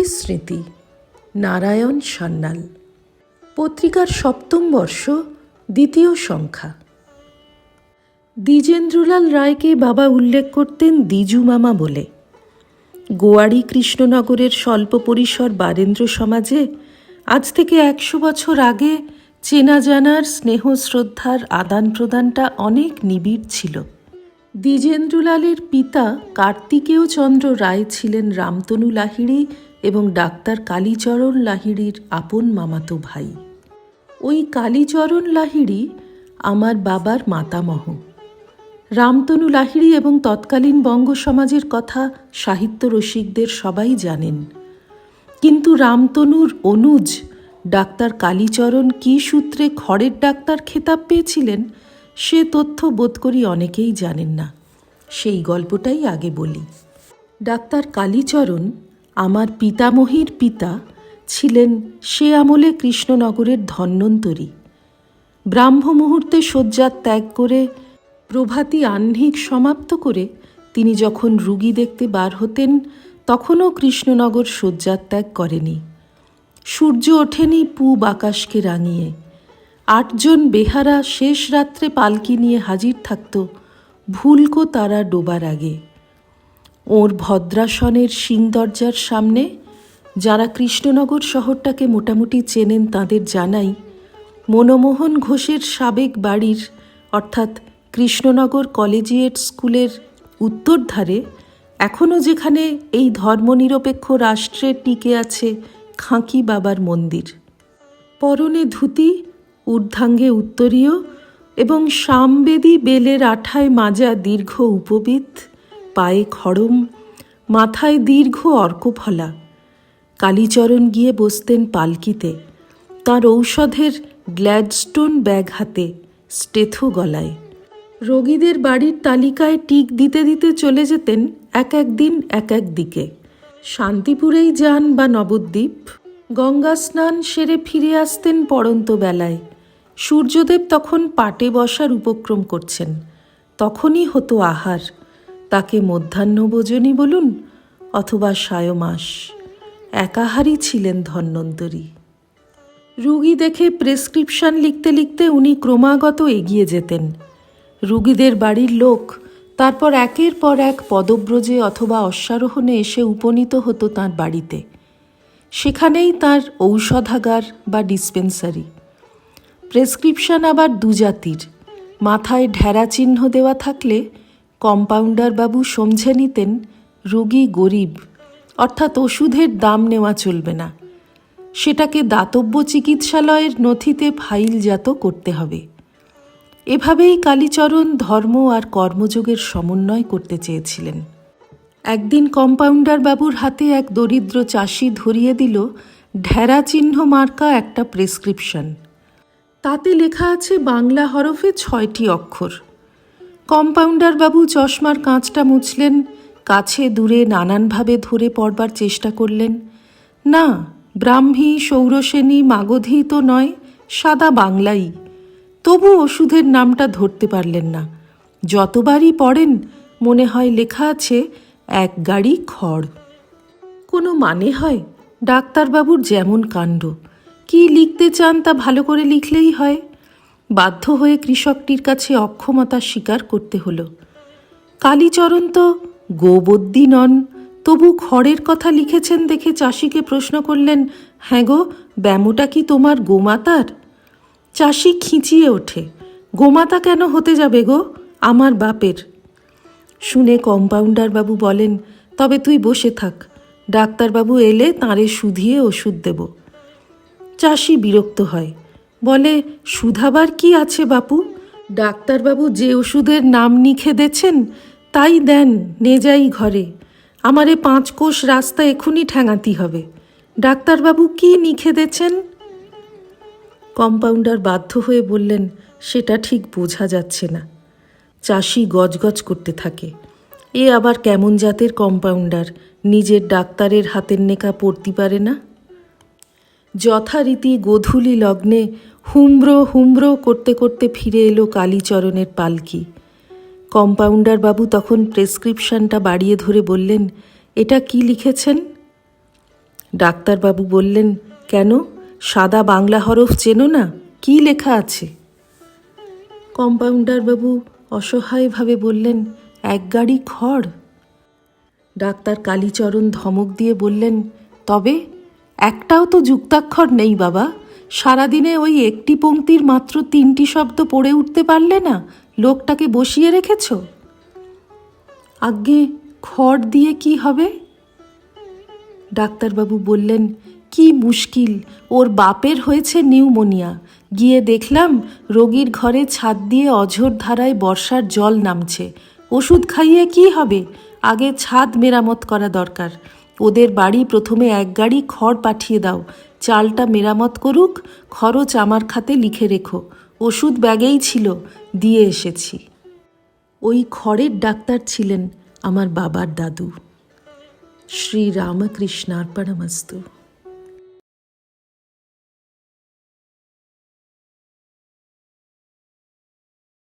পিতৃস্মৃতি নারায়ণ সান্যাল। পত্রিকার সপ্তম বর্ষ, দ্বিতীয় সংখ্যা। দ্বিজেন্দ্রলাল রায়কে বাবা উল্লেখ করতেন দ্বিজু মামা বলে। গোয়ারি কৃষ্ণনগরের স্বল্প পরিসর বারেন্দ্র সমাজে আজ থেকে একশো বছর আগে চেনা জানার স্নেহ শ্রদ্ধার আদান প্রদানটা অনেক নিবিড় ছিল। দ্বিজেন্দ্রলালের পিতা কার্তিকেয় চন্দ্র রায় ছিলেন রামতনু লাহিড়ী এবং ডাক্তার কালীচরণ লাহিড়ীর আপন মামাতো ভাই। ওই কালীচরণ লাহিড়ি আমার বাবার মাতামহ। রামতনু লাহিড়ি এবং তৎকালীন বঙ্গ সমাজের কথা সাহিত্য রসিকদের সবাই জানেন। কিন্তু রামতনুর অনুজ ডাক্তার কালীচরণ কী সূত্রে খড়ের ডাক্তার খেতাব পেয়েছিলেন, সে তথ্য বোধ করি অনেকেই জানেন না। সেই গল্পটাই আগে বলি। ডাক্তার কালীচরণ আমার পিতামহীর পিতা ছিলেন সে আমলে কৃষ্ণনগরের ধন্বন্তরী। ব্রাহ্ম মুহূর্তে শয্যা ত্যাগ করে প্রভাতী আহ্নিক সমাপ্ত করে তিনি যখন রুগী দেখতে বার হতেন, তখনও কৃষ্ণনগর শয্যাত্যাগ করেনি। সূর্য ওঠেনি পূব আকাশকে রাঙিয়ে। আটজন বেহারা শেষ রাত্রে পালকি নিয়ে হাজির থাকত ভুলকো তারা ডোবার আগে। ওর ভদ্রাসনের সিং দরজার সামনে যারা কৃষ্ণনগর শহরটাকে মোটামুটি চেনেন তাদের জানাই, মনমোহন ঘোষের সাবেক বাড়ির, অর্থাৎ কৃষ্ণনগর কলেজিয়েট স্কুলের উত্তর ধারে এখনও যেখানে এই ধর্মনিরপেক্ষ রাষ্ট্রের টিকে আছে খাঁকি বাবার মন্দির। পরনে ধুতি, ঊর্ধ্বাঙ্গে উত্তরীয় এবং সামবেদী বেলের আঠায় মাজা দীর্ঘ উপবিত। পায়ে খড়ম, মাথায় দীর্ঘ অর্কফলা। কালীচরণ গিয়ে বসতেন পালকিতে, তার ঔষধের গ্ল্যাডস্টোন ব্যাগ হাতে, স্টেথো গলায়। রোগীদের বাড়ির তালিকায় টিক দিতে দিতে চলে যেতেন এক এক দিন এক এক দিকে। শান্তিপুরেই যান বা নবদ্বীপ, গঙ্গা স্নান সেরে ফিরে আসতেন পড়ন্ত বেলায়। সূর্যদেব তখন পাটে বসার উপক্রম করছেন, তখনই হতো আহার। তাকে মধ্যাহ্নভোজনই বলুন অথবা সায়মাস। একাহারই ছিলেন ধন্বন্তরী। রুগী দেখে প্রেসক্রিপশন লিখতে লিখতে উনি ক্রমাগত এগিয়ে যেতেন। রুগীদের বাড়ির লোক তারপর একের পর এক পদব্রজে অথবা অশ্বারোহণে এসে উপনীত হতো তাঁর বাড়িতে। সেখানেই তার ঔষধাগার বা ডিসপেন্সারি। প্রেসক্রিপশন আবার দুজাতির। মাথায় ঢেরা চিহ্ন দেওয়া থাকলে কম্পাউন্ডার বাবু সমঝে নিতেন, রোগী গরিব, অর্থাৎ ওষুধের দাম নেওয়া চলবে না। সেটাকে দাতব্য চিকিৎসালয়ের নথিতে ফাইলজাত করতে হবে। এভাবেই কালীচরণ ধর্ম আর কর্মযোগের সমন্বয় করতে চেয়েছিলেন। একদিন কম্পাউন্ডার বাবুর হাতে এক দরিদ্র চাষি ধরিয়ে দিল ঢেরা চিহ্ন মার্কা একটা প্রেসক্রিপশন। তাতে লেখা আছে বাংলা হরফে ছয়টি অক্ষর। কম্পাউন্ডার বাবু চশমার কাঁচটা মুছলেন, কাছে দূরে নানানভাবে ধরে পড়বার চেষ্টা করলেন। না, ব্রাহ্মী সৌরসেনী মাগধী তো নয়, সাদা বাংলাই। তবু ওষুধের নামটা ধরতে পারলেন না। যতবারই পড়েন, মনে হয় লেখা আছে, এক গাড়ি খড়। কোনো মানে হয়? ডাক্তারবাবুর যেমন কাণ্ড। কি লিখতে চান তা ভালো করে লিখলেই হয়। বাধ্য হয়ে কৃষকটির কাছে অক্ষমতা স্বীকার করতে হলো। কালীচরণ তো, গোবদ্দি নন, তবু খড়ের কথা লিখেছেন দেখে চাষিকে প্রশ্ন করলেন হ্যাঁ গো, ব্যামোটা কি তোমার গোমাতার? চাষি খিঁচিয়ে ওঠে, গোমাতা কেন হতে যাবে গো? আমার বাপের। শুনে কম্পাউন্ডার বাবু বলেন, তবে তুই বসে থাক, ডাক্তারবাবু এলে তাঁরে শুধিয়ে ওষুধ দেব। চাষি বিরক্ত হয় বলে, সুধাবার কি আছে বাপু? ডাক্তারবাবু যে ওষুধের নাম নিখে দেছেন তাই দেন নে যাই ঘরে। আমারে পাঁচ কোষ রাস্তা এখুনি ঠ্যাঙাতি হবে। ডাক্তারবাবু কি নিখে দেছেন কম্পাউন্ডার বাধ্য হয়ে বললেন, সেটা ঠিক বোঝা যাচ্ছে না। চাষি গজগজ করতে থাকে। এ আবার কেমন জাতের কম্পাউন্ডার? নিজের ডাক্তারের হাতের নেকা পড়তে পারে না? যথারীতি গোধূলি লগ্নে হুমড়ো হুমড়ো করতে করতে ফিরে এলো কালীচরণের পালকি। কম্পাউন্ডার বাবু তখন প্রেসক্রিপশনটা বাড়িয়ে ধরে বললেন, এটা কি লিখেছেন? ডাক্তারবাবু বললেন, কেন? সাদা বাংলা হরফ চেনো না? কি লেখা আছে? কম্পাউন্ডার বাবু অসহায়ভাবে বললেন, এক গাড়ি খড়। ডাক্তার কালীচরণ ধমক দিয়ে বললেন, তবে একটাও তো যুক্তাক্ষর নেই বাবা। সারাদিনে ওই একটি পংক্তির মাত্র তিনটি শব্দ পড়ে উঠতে পারলে না লোকটাকে বসিয়ে রেখেছ? আজ্ঞে, খড় দিয়ে কি হবে? ডাক্তারবাবু বললেন, কি মুশকিল, ওর বাপের হয়েছে নিউমোনিয়া। গিয়ে দেখলাম রোগীর ঘরে ছাদ দিয়ে অঝোর ধারায় বর্ষার জল নামছে। ওষুধ খাইয়ে কি হবে? আগে ছাদ মেরামত করা দরকার। ওদের বাড়ি প্রথমে এক গাড়ি খড় পাঠিয়ে দাও। চালটা মেরামত করুক, খরচ আমার খাতে লিখে রেখো। ওষুধ ব্যাগেই ছিল, দিয়ে এসেছি। ওই খড়ের ডাক্তার ছিলেন আমার বাবার দাদু। শ্রী রামকৃষ্ণার্পণমস্তু